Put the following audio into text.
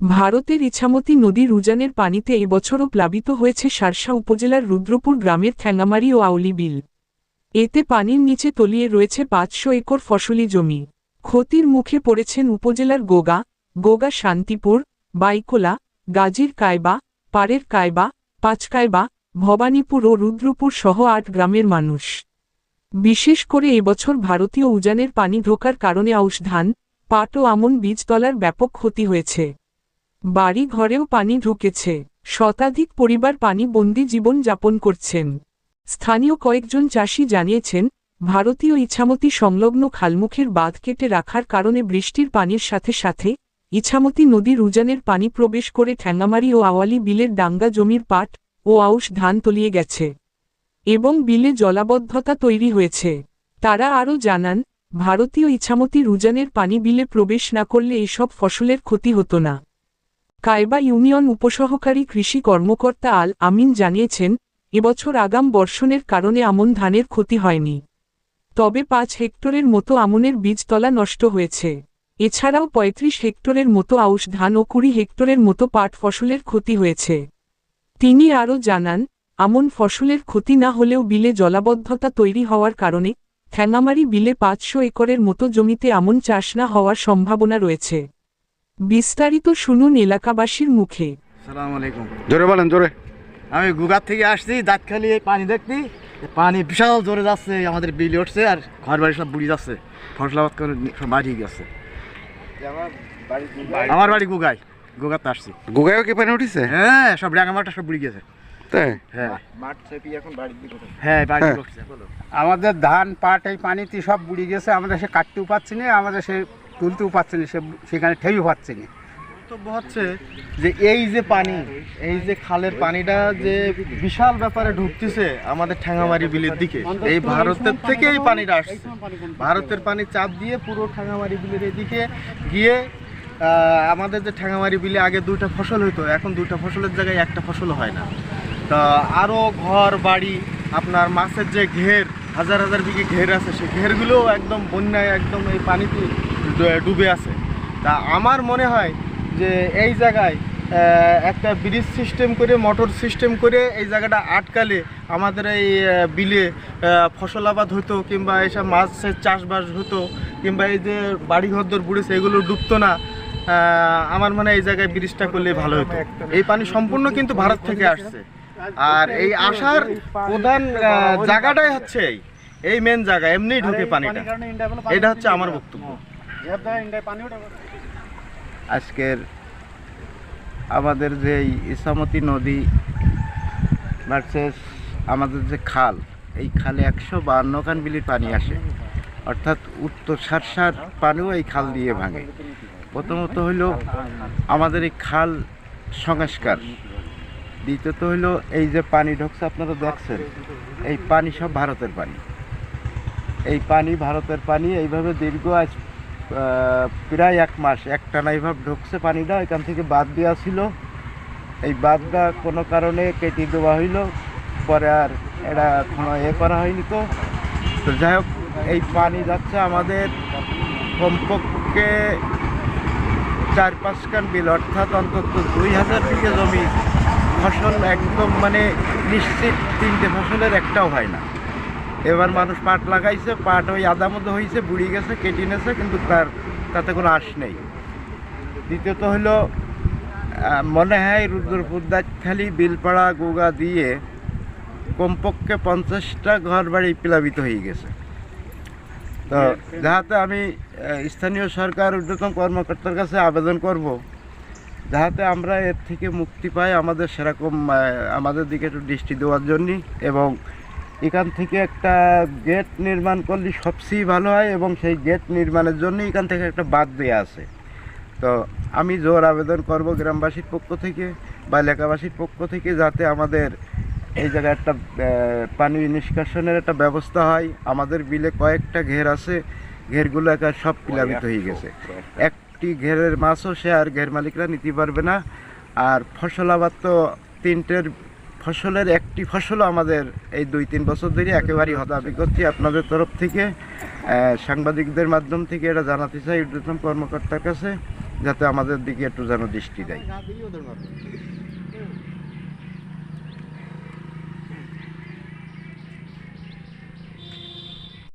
ভারতের ইছামতি নদীর উজানের পানিতে এবছরও প্লাবিত হয়েছে সারসা উপজেলার রুদ্রপুর গ্রামের ঠ্যাঙ্গামারি ও আউলি বিল। এতে পানির নিচে তলিয়ে রয়েছে পাঁচশো একর ফসলি জমি। ক্ষতির মুখে পড়েছেন উপজেলার গোগা গোগা শান্তিপুর, বাইকোলা, গাজীর কায়বা, পাড়ের কায়বা, পাঁচকায়বা, ভবানীপুর ও রুদ্রপুর সহ আট গ্রামের মানুষ। বিশেষ করে এবছর ভারতীয় উজানের পানি ঢোকার কারণে আউশ ধান, পাট ও আমন বীজতলার ব্যাপক ক্ষতি হয়েছে। বাড়ি ঘরেও পানি ঢুকেছে। শতাধিক পরিবার পানি বন্দি জীবন যাপন করছেন। স্থানীয় কয়েকজন চাষি জানিয়েছেন, ভারতীয় ইছামতি সংলগ্ন খালমুখের বাঁধ কেটে রাখার কারণে বৃষ্টির পানির সাথে সাথে ইছামতি নদীর উজানের পানি প্রবেশ করে ঠ্যাঙ্গামারি ও আওয়ালি বিলের ডাঙ্গা জমির পাট ও আউশ ধান তলিয়ে গেছে এবং বিলে জলাবদ্ধতা তৈরি হয়েছে। তারা আরও জানান, ভারতীয় ইছামতি উজানের পানি বিলে প্রবেশ না করলে এসব ফসলের ক্ষতি হতো না। কায়বা ইউনিয়ন উপসহকারী কৃষি কর্মকর্তা আল আমিন জানিয়েছেন, এবছর আগাম বর্ষণের কারণে আমন ধানের ক্ষতি হয়নি। তবে পাঁচ হেক্টরের মতো আমনের বীজতলা নষ্ট হয়েছে। এছাড়াও ৩৫ হেক্টরের মতো আউশ ধান ও কুড়ি হেক্টরের মতো পাট ফসলের ক্ষতি হয়েছে। তিনি আরও জানান, আমন ফসলের ক্ষতি না হলেও বিলে জলাবদ্ধতা তৈরি হওয়ার কারণে ঠ্যাঙ্গামারি বিলে পাঁচশো একরের মতো জমিতে আমন চাষ না হওয়ার সম্ভাবনা রয়েছে। বিস্তারিত শুনুন এলাকাবাসীর মুখে। সালাম আলাইকুম। জোরে বলেন জোরে। আমি গুগার থেকে আসছি দাঁতখালি পানি দেখতে পানি বিশাল জোরে যাচ্ছে আমাদের বিল উঠছে আর ঘর বাড়ি সব বুড়ি যাচ্ছে। ফসলাবাদ করে সব বাড়ি গেছে। আমার বাড়ি গুগাই গুগাতে আসছি। গুগায়ও কি পানি উঠিছে? হ্যাঁ সব ডাঙামাটা সব বুড়ি গেছে। হ্যাঁ। হ্যাঁ হ্যাঁ। আমাদের ধান পাট এই পানিতে সব বুড়ি গেছে। আমরা সে কাটতেও পাচ্ছি না আমাদের সে তুলতেও পারছে না সে সেখানে ঠেইও পাচ্ছি না। বক্তব্য হচ্ছে যে এই যে পানি এই যে খালের পানিটা যে বিশাল ব্যাপারে ঢুকতেছে আমাদের ঠ্যাঙ্গামারি বিলের দিকে এই ভারতের থেকে এই পানিটা আসছে। ভারতের পানি চাপ দিয়ে পুরো ঠ্যাঙ্গামারি বিলের এদিকে গিয়ে আমাদের যে ঠ্যাঙ্গামারি বিলে আগে দুইটা ফসল হতো এখন দুইটা ফসলের জায়গায় একটা ফসল হয় না। তা আরও ঘর বাড়ি আপনার মাছের যে ঘের হাজার হাজার বিঘে ঘের আছে সেই ঘেরগুলো একদম বন্যায় একদম এই পানিতে ডুবে আছে। তা আমার মনে হয় যে এই জায়গায় একটা ব্রিজ সিস্টেম করে মোটর সিস্টেম করে এই জায়গাটা আটকালে আমাদের এই বিলে ফসল আবাদ হতো কিংবা এসব মাছের চাষবাস হতো কিংবা এই যে বাড়ি ঘরদর বুড়েছে এগুলো ডুবতো না আমার মনে হয় এই জায়গায় ব্রিজটা করলে ভালো হতো। এই পানি সম্পূর্ণ কিন্তু ভারত থেকে আসছে। আর এই আসার প্রধান জায়গাটাই হচ্ছে এই। এই মেন জায়গা এমনিই ঢুকে পানিটা। এটা হচ্ছে আমার বক্তব্য। আজকের আমাদের যে ইসামতি নদী ভার্সেস আমাদের যে খাল, এই খালে একশো বান্ন খান বিলির পানি আসে। অর্থাৎ উত্তর সারসার পানিও এই খাল দিয়ে ভাঙে। প্রথমত হইল আমাদের এই খাল সংস্কার। দ্বিতীয়ত হইল এই যে পানি ঢুকছে, আপনারা দেখছেন, এই পানি সব ভারতের পানি। এই পানি ভারতের পানি, এইভাবে দীর্ঘ আজ প্রায় এক মাস একটানা এইভাবে ঢুকছে পানিটা এখান থেকে বাদ দেওয়া ছিল। এই বাদটা কোনো কারণে কেটে দেওয়া হইল, পরে আর এটা কোনো এ করা হয়নি তো। তো যাই হোক, এই পানি যাচ্ছে আমাদের কমপক্ষে চার পাঁচ কান বিল, অর্থাৎ অন্তত দুই হাজার বিঘে জমি ফসল একদম মানে নিশ্চিত তিনটে ফসলের একটাও হয় না। এবার মানুষ পাট লাগাইছে, পাট ওই আদা মতো হয়েছে বুড়ি গেছে, কেটে নিয়েছে কিন্তু তার তাতে কোনো আশ নেই। দ্বিতীয়ত হলো মনে হয় রুদ্রপুর খালি বিলপাড়া, গোগা দিয়ে কমপক্ষে পঞ্চাশটা ঘর বাড়ি প্লাবিত হয়ে গেছে। তো যাহাতে আমি স্থানীয় সরকার, ঊর্ধ্বতন কর্মকর্তার কাছে আবেদন করব, যাহাতে আমরা এর থেকে মুক্তি পাই আমাদের সেরকম আমাদের দিকে একটু দৃষ্টি দেওয়ার জন্য এবং এখান থেকে একটা গেট নির্মাণ করলে সবচেয়ে ভালো হয় এবং সেই গেট নির্মাণের জন্য এখান থেকে একটা বাদ দেওয়া আছে। তো আমি জোর আবেদন করব গ্রামবাসীর পক্ষ থেকে বা এলাকাবাসীর পক্ষ থেকে যাতে আমাদের এই জায়গায় একটা পানি নিষ্কাশনের একটা ব্যবস্থা হয়। আমাদের বিলে কয়েকটা ঘের আছে, ঘেরগুলো একা সব প্লাবিত হয়ে গেছে। একটি ঘেরের মাছও সে আর ঘের মালিকরা নিতে পারবে না। আর ফসল আবাদ তো তিনটের ফসলের একটি ফসলও আমাদের এই দুই, তিন বছর ধরে একেবারেই হতাবি করছি। আপনাদের তরফ থেকে সাংবাদিকদের মাধ্যম থেকে এটা জানাতে চাই ঊর্ধ্বতন কর্মকর্তার কাছে, যাতে আমাদের দিকে একটু যেন দৃষ্টি দেয়।